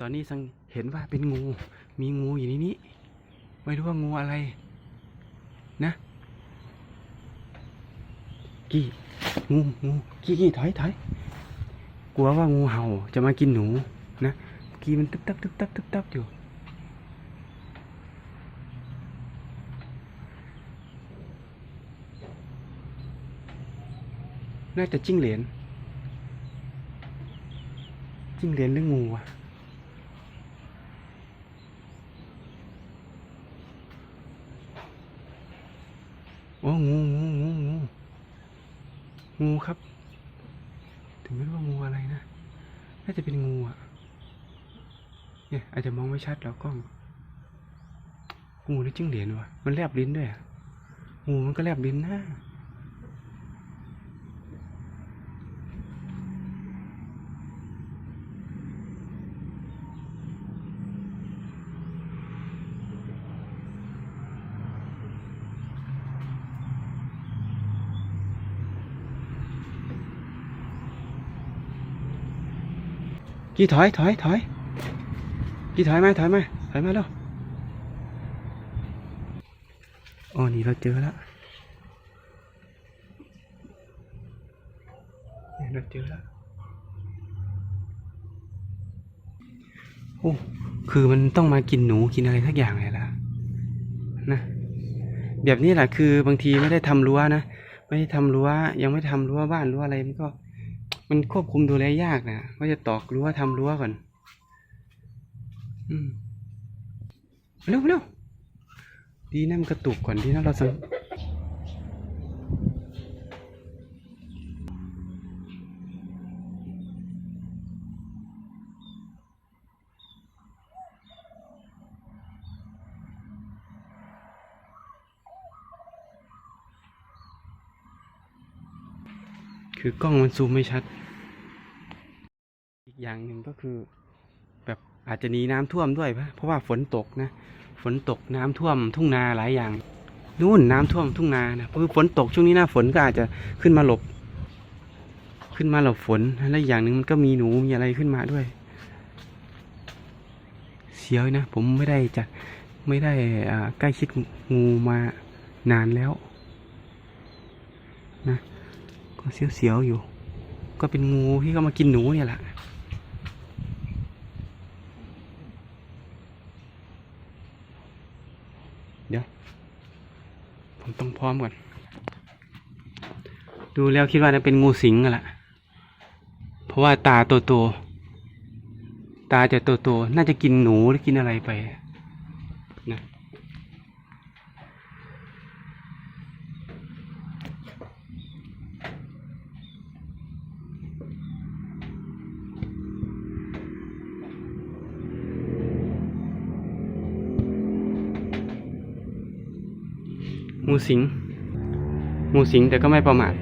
ตอนนี้สังเห็นว่าเป็นงู มีงูอยู่ในนี้ ไม่รู้ว่างูอะไร นะ กี้ งูงูกี้กี้ถอยถอยกลัวว่างูเห่าจะมากินหนู นะ กี้มันตึ๊บตับตึ๊บตับตึ๊บตับอยู่น่าจะจิ้งเหลนจิ้งเหลนหรืองูอะ โอ้งูงูงูงูงูครับ ถึงไม่รู้ว่างูอะไรนะ น่าจะเป็นงูอะ เนี่ย อาจจะมองไม่ชัดแล้วกล้อง งูหรือจิ้งเหลนวะมันแลบลิ้นด้วยอะงูมันก็แลบลิ้นนะ กี่ถอยถอยถอยกี่ถอยมาถอยมาถอยมาแล้วอ๋อนี่เราเจอแล้วเราเจอแล้วโอ้คือมันต้องมากินหนูกินอะไรสักอย่างเลยล่ะนะแบบนี้แหละคือบางทีไม่ได้ทำรั้วนะไม่ได้ทำรั้วยังไม่ทำรั้วบ้านรั้วอะไรมันก็ มันควบคุมดูแลยากนะว่าจะตอกรั้วทำรั้วก่อน อืมเร็วเร็วดีนะมันกระตุกก่อนที่นะเราสัง คือกล้องมันซูมไม่ชัด อีกอย่างหนึ่งก็คือ แบบอาจจะหนีน้ำท่วมด้วยปะเพราะว่าฝนตกนะ ฝนตกน้ำท่วมทุ่งนาหลายอย่าง นู่นน้ำท่วมทุ่งนานะคือฝนตกช่วงนี้หน้าฝนก็อาจจะขึ้นมาหลบ ขึ้นมาหลบฝนและอีกอย่างหนึ่งมันก็มีหนูมีอะไรขึ้นมาด้วย เสียวนะ ผมไม่ได้จะไม่ได้ใกล้ชิดงูมานานแล้ว นะ เสียวๆอยู่ ก็เป็นงูที่ก็มากินหนูเนี่ยแหละเดี๋ยว ผมต้องพร้อมก่อน ดูแล้วคิดว่าจะเป็นงูสิงกันละเพราะว่าตาโตโตๆตาจะโตโตๆน่าจะกินหนูหรือกินอะไรไปนะ งูสิงงูสิงแต่ก็ไม่ประมาท